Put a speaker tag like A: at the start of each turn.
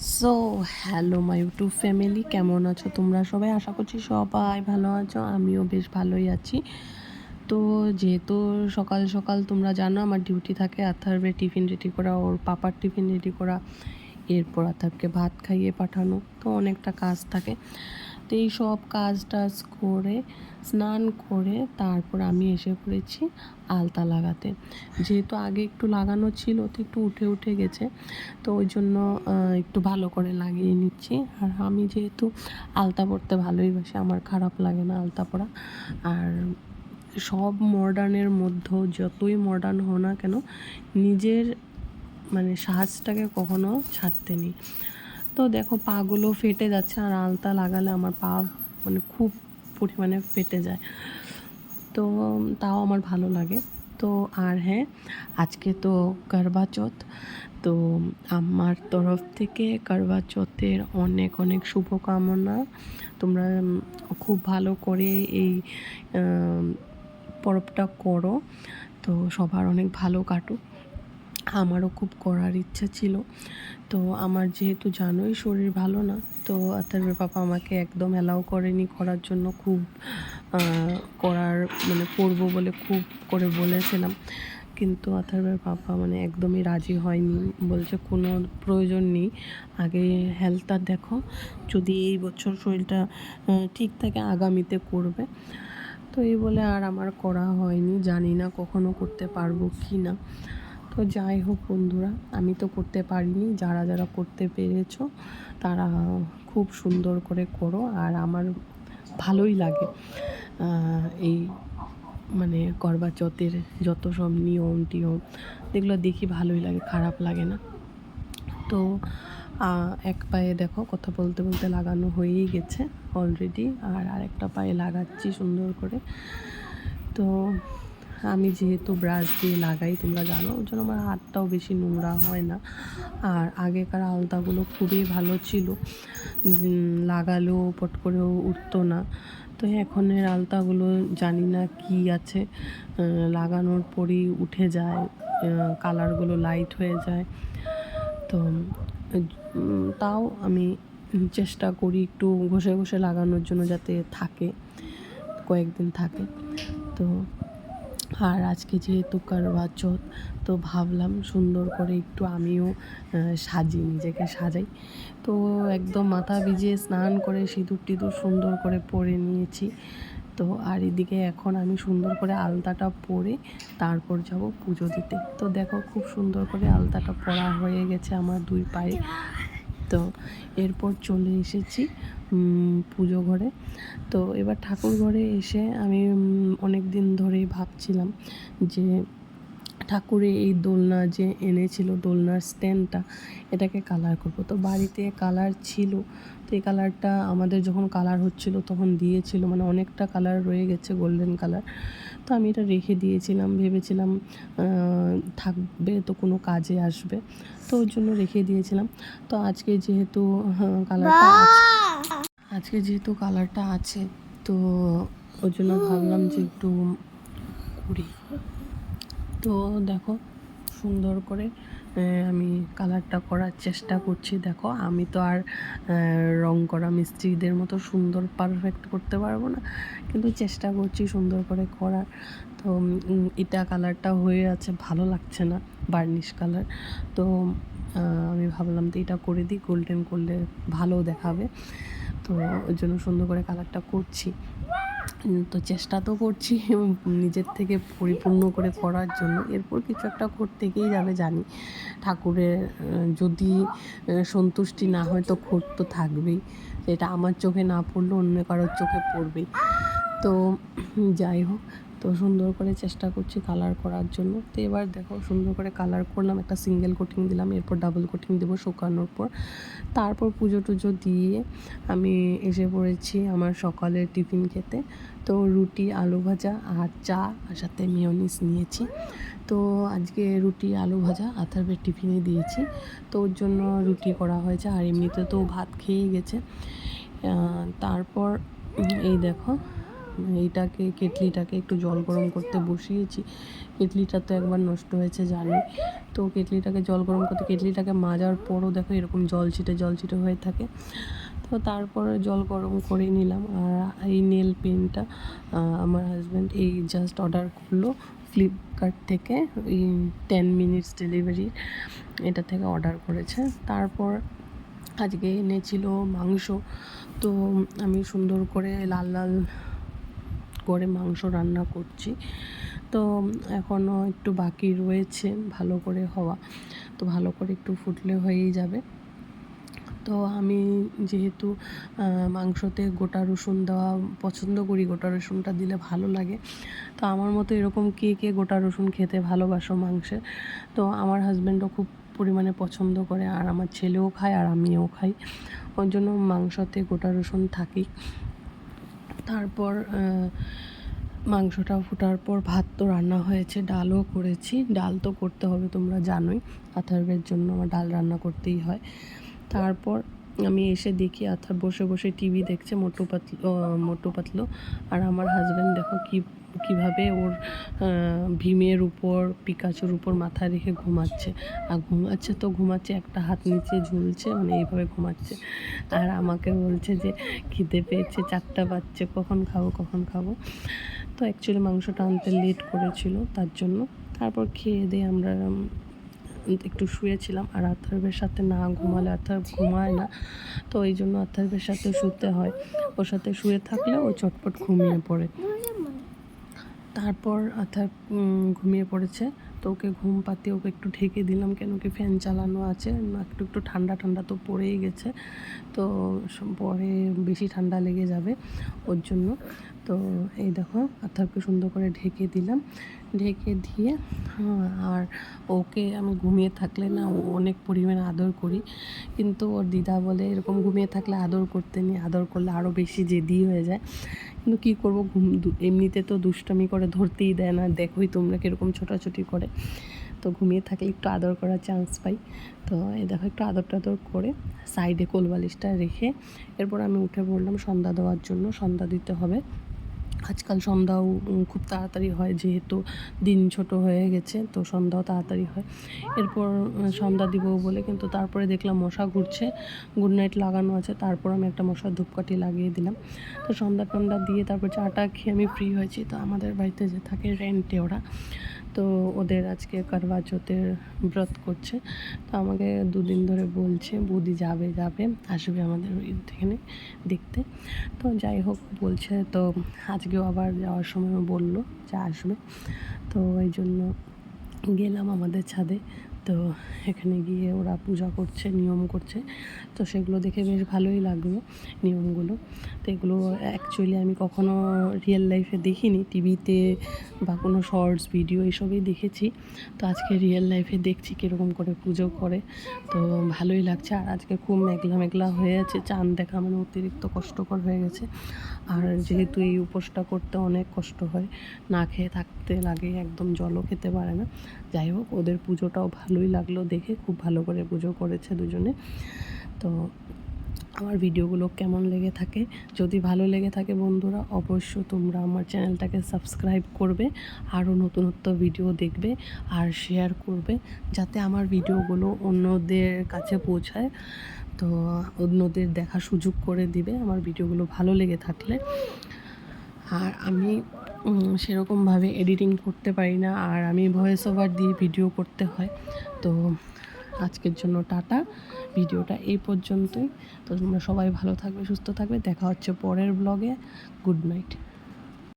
A: So hello my YouTube family কেমন আছো তোমরা সবাই? আশা করছি সবাই ভালো আছো। আমিও বেশ ভালোই আছি। তো, যেহেতু সকাল সকাল তোমরা জানো, আমার ডিউটি থাকে আথারবে টিফিন রেডি করা, ওর পাপার টিফিন রেডি করা। এরপর আথারকে ভাত খাইয়ে পাঠানো। তো অনেকটা কাজ থাকে। তো এই সব কাজ টাজ করে, স্নান করে তারপর আমি এসে পড়েছি আলতা লাগাতে। যেহেতু আগে একটু লাগানো ছিল, তো একটু উঠে উঠে গেছে। তো ওই জন্য একটু ভালো করে লাগিয়ে নিচ্ছি। আর আমি যেহেতু আলতা পরতে ভালোই বাসি আমার খারাপ লাগে না আলতা পরা আর সব মডার্নের মধ্যেও যতই মডার্ন হও না কেন, নিজের মানে সাজটাকে কখনো ছাড়তে নেই তো দেখো পাগুলো ফেটে যাচ্ছে আর আলতা লাগালে আমার পা মানে খুব পরিমাণে ফেটে যায়। তো তাও আমার ভালো লাগে। তো আর হ্যাঁ আজকে তো করবা চৌথ তো আমার তরফ থেকে করবা চৌথের অনেক অনেক শুভকামনা। তোমরা খুব ভালো করে এই পরবটা করো। তো সবার অনেক ভালো কাটুক। আমারও খুব করার ইচ্ছা ছিল। তো আমার যেহেতু জানোই শরীর ভালো না, তো আতারবের পাপা আমাকে একদম অ্যালাউ করেনি করার জন্য খুব করার মানে করব বলে খুব করে বলেছিলাম। কিন্তু আথারবের পাপা মানে একদমই রাজি হয়নি, বলছে কোনো প্রয়োজন নেই, আগে হেলথটা দেখো, যদি এই বছর শরীরটা ঠিক থাকে আগামীতে করবে। তো এই বলে আর আমার করা হয়নি, জানি না কখনো করতে পারব কি না। তো যাই হোক বন্ধুরা, আমি তো করতে পারিনি। যারা যারা করতে পেরেছ, তারা খুব সুন্দর করে করো, আর আমার ভালোই লাগে এই মানে করবা চৌথের যত সব নিয়ম টিয়ম, এগুলো দেখি ভালোই লাগে, খারাপ লাগে না। তো এক পায়ে দেখো, কথা বলতে বলতে লাগানো হয়েই গেছে অলরেডি আর আরেকটা পায়ে লাগাচ্ছি সুন্দর করে। তো আমি যেহেতু ব্রাশ দিয়ে লাগাই, তোমরা জানো ওই জন্য আমার হাতটাও বেশি নোংরা হয় না। আর আগেকার আলতাগুলো খুবই ভালো ছিল। লাগালেও পট করেও উঠতো না। তো এখনের আলতাগুলো জানি না কি আছে। লাগানোর পরই উঠে যায় কালারগুলো লাইট হয়ে যায়। তো তাও আমি চেষ্টা করি একটু ঘষে ঘষে লাগানোর জন্য যাতে থাকে, কয়েকদিন থাকে। তো আর আজকে যেহেতু করবা চৌথ তো ভাবলাম সুন্দর করে একটু আমিও সাজি, নিজেকে সাজাই। তো একদম মাথা ভিজিয়ে স্নান করে সিঁদুর টিঁদুর সুন্দর করে পরে নিয়েছি। তো আর এদিকে এখন আমি সুন্দর করে আলতাটা পরে তারপর যাব পুজো দিতে। তো দেখো খুব সুন্দর করে আলতাটা পরা হয়ে গেছে আমার দুই পায়ে। তো এরপর চলে এসেছি পুজো ঘরে। তো এবার ঠাকুর ঘরে এসে আমি অনেক দিন ধরেই ভাবছিলাম যে ঠাকুরে এই দোলনা যে এনেছিল, দোলনার স্ট্যান্ডটা, এটাকে কালার করব। তো বাড়িতে কালার ছিল। তো এই কালারটা আমাদের যখন কালার হচ্ছিল, তখন দিয়েছিল। মানে অনেকটা কালার রয়ে গেছে গোল্ডেন কালার তো আমি এটা রেখে দিয়েছিলাম, ভেবেছিলাম থাকবে তো কোনো কাজে আসবে। তো ওর জন্য রেখে দিয়েছিলাম। তো আজকে যেহেতু কালারটা আছে আজকে যেহেতু কালারটা আছে, তো ওই জন্য ভাবলাম যে একটু করি তো দেখো, সুন্দর করে আমি কালারটা করার চেষ্টা করছি। দেখো, আমি তো আর রং করা মিস্ত্রিদের মতো সুন্দর পারফেক্ট করতে পারব না। কিন্তু চেষ্টা করছি সুন্দর করে করার। তো এটা কালারটা হয়ে আছে, ভালো লাগছে না বার্নিশ কালার তো আমি ভাবলাম তো এটা করে দিই গোল্ডেন করলে ভালো দেখাবে। তো ওই জন্য সুন্দর করে কালারটা করছি। তো চেষ্টা তো করছি নিজের থেকে পরিপূর্ণ করে করার জন্য। এরপর কিছু একটা করতে গিয়েই যাবে, জানি। ঠাকুরের যদি সন্তুষ্টি না হয় তো ক্ষোভ তো থাকবেই। এটা আমার চোখে না পড়লে অন্য কারোর চোখে পড়বেই। তো যাই হোক তো সুন্দর করে চেষ্টা করছি কালার করার জন্য। তো এবার দেখো সুন্দর করে কালার করলাম, একটা সিঙ্গেল কোটিং দিলাম, এরপর ডাবল কোটিং দেবো শুকানোর পর। তারপর পুজো টুজো দিয়ে আমি এসে পড়েছি আমার সকালের টিফিন খেতে। তো রুটি, আলু ভাজা আর চা, আর সাথে মিওনিস নিয়েছি। তো আজকে রুটি, আলু ভাজা আথারবের টিফিনে দিয়েছি। তো ওর জন্য রুটি করা হয়েছে আর এমনিতে তো ভাত খেয়ে গেছে। তারপর এই দেখো এইটাকে, কেটলিটাকে একটু জল গরম করতে বসিয়েছি। কেটলিটা তো একবার নষ্ট হয়েছে জানি তো কেটলিটাকে জল গরম করতে, কেটলিটাকে মাজার পরও দেখো এরকম জল ছিটে জল ছিটে হয়ে থাকে। তো তারপরে জল গরম করে নিলাম আর এই নেল পেনটা আমার হাজব্যান্ড এই জাস্ট অর্ডার করল ফ্লিপকার্ট থেকে, এই টেন মিনিটস ডেলিভারি এটা থেকে অর্ডার করেছে। তারপর আজকে এনেছিল মাংস। তো আমি সুন্দর করে লাল লাল করে মাংস রান্না করছি। তো এখনও একটু বাকি রয়েছে ভালো করে হওয়া। তো ভালো করে একটু ফুটলে হয়েই যাবে। তো আমি যেহেতু মাংসতে গোটা রসুন দেওয়া পছন্দ করি, গোটা রসুনটা দিলে ভালো লাগে। তো আমার মতো এরকম কে কে গোটা রসুন খেতে ভালোবাসো মাংসে, তো আমার হাজব্যান্ডও খুব পরিমাণে পছন্দ করে, আর আমার ছেলেও খায়, আর আমিও খাই। ওর জন্য মাংসতে গোটা রসুন থাকি তারপর মাংসটা ফোটার পর ভাত তো রান্না হয়েছে, ডালও করেছি। ডাল তো করতে হবে তোমরা জানোই আথার্বের জন্য আমার ডাল রান্না করতেই হয়। তারপর আমি এসে দেখি আথার বসে বসে টিভি দেখছে মোটু পাতলো মোটু পাতলো। আর আমার হাজব্যান্ড দেখো কী কীভাবে ওর ভীমের উপর, পিকাচুর উপর মাথা রেখে ঘুমাচ্ছে। আর ঘুমাচ্ছে তো ঘুমাচ্ছে, একটা হাত নিচে ঝুলছে মানে এইভাবে ঘুমাচ্ছে। আর আমাকে বলছে যে, খিদে পেয়েছে, চারটা বাচ্চে কখন খাব কখন খাব? তো অ্যাকচুয়ালি মাংসটা আনতে লেট করেছিল, তার জন্য। তারপর খেয়ে দিয়ে আমরা একটু শুয়েছিলাম, আর আর্থার্বের সাথে না ঘুমালে আর্থার ঘুমায় না। তো এই জন্য আর্থার্বের সাথে শুতে হয়। ওর সাথে শুয়ে থাকলে ও চটপট ঘুমিয়ে পড়ে। তারপর অর্থাৎ ঘুমিয়ে পড়েছে। তো ওকে ঘুম পাতিয়ে ওকে একটু ঢেকে দিলাম কেন কি ফ্যান চালানো আছে। একটু একটু ঠান্ডা ঠান্ডা তো পড়েই গেছে। তো পরে বেশি ঠান্ডা লেগে যাবে ওর জন্য। তো এই দেখো আথারকে সুন্দর করে ঢেকে দিলাম। ঢেকে দিয়ে আর ওকে আমি ঘুমিয়ে থাকলে না অনেক পরিমাণে আদর করি। কিন্তু ওর দিদা বলে এরকম ঘুমিয়ে থাকলে আদর করতে নেই। আদর করলে আরও বেশি জেদি হয়ে যায়। কিন্তু কী করব? ঘুম এমনিতে তো দুষ্টামি করে ধরতেই দেয় না। দেখোই তোমরা কীরকম ছোটাছুটি করে। তো ঘুমিয়ে থাকলে একটু আদর করার চান্স পাই। তো এ দেখো একটু আদর টাদর করে সাইডে কোলবালিশটা রেখে এরপর আমি উঠে পড়লাম সন্ধ্যা দেওয়ার জন্য। সন্ধ্যা দিতে হবে। আজকাল সন্ধ্যাও খুব তাড়াতাড়ি হয় যেহেতু দিন ছোট হয়ে গেছে, তো সন্ধ্যাও তাড়াতাড়ি হয়। এরপর সন্ধ্যা দিব বলে কিন্তু তারপরে দেখলাম মশা ঘুরছে গুড নাইট লাগানো আছে, তারপর আমি একটা মশার ধূপকাঠি লাগিয়ে দিলাম। তো সন্ধ্যা টন্ডা দিয়ে তারপর চাটা খেয়ে আমি ফ্রি হয়েছি, তো আমাদের বাড়িতে যে থাকে রেন্টে ওরা। তো ওদের আজকে কারবা চৌথের ব্রত করছে। তো আমাকে দুদিন ধরে বলছে, বুদি যাবে যাবে, আসবে আমাদের এখানে দেখতে। তো যাই হোক, বলছে তো আজকেও আবার যাওয়ার সময় বলল যে আসবে। তো এই জন্য গেলাম আমাদের ছাদে। তো এখানে গিয়ে ওরা পূজা করছে, নিয়ম করছে। তো সেগুলো দেখে বেশ ভালোই লাগল নিয়মগুলো। তো এগুলো অ্যাকচুয়ালি আমি কখনো রিয়েল লাইফে দেখিনি টিভিতে বা কোনো শর্টস ভিডিও এইসবই দেখেছি। তো আজকে রিয়েল লাইফে দেখছি কীরকম করে পুজো করে। তো ভালোই লাগছে। আর আজকে খুব মেঘলা মেঘলা হয়ে আছে, চাঁদ দেখা মানে অতিরিক্ত কষ্টকর হয়ে গেছে। আর যেহেতু এই উপোসটা করতে অনেক কষ্ট হয়, না খেয়ে থাকতে লাগে, একদম জলও খেতে পারে না। যাই হোক, ওদের পুজোটাও ভালোই লাগল দেখে, খুব ভালো করে পুজো করেছে দুজনে। তো আমার ভিডিওগুলো কেমন লেগে থাকে? যদি ভালো লেগে থাকে বন্ধুরা অবশ্য তোমরা আমার চ্যানেলটাকে সাবস্ক্রাইব করবে, আরও নতুনত্ব ভিডিও দেখবে আর শেয়ার করবে, যাতে আমার ভিডিওগুলো অন্যদের কাছে পৌঁছায়। তো অন্যদের দেখা সুযোগ করে দিবে, আমার ভিডিওগুলো ভালো লেগে থাকলে। আর আমি সেরকমভাবে এডিটিং করতে পারি না, আর আমি ভয়েস ওভার দিয়ে ভিডিও করতে হয়। তো আজকের জন্য টাটা, ভিডিওটা এই পর্যন্তই। তো তোমরা সবাই ভালো থাকবে, সুস্থ থাকবে। দেখা হচ্ছে পরের ব্লগে গুড নাইট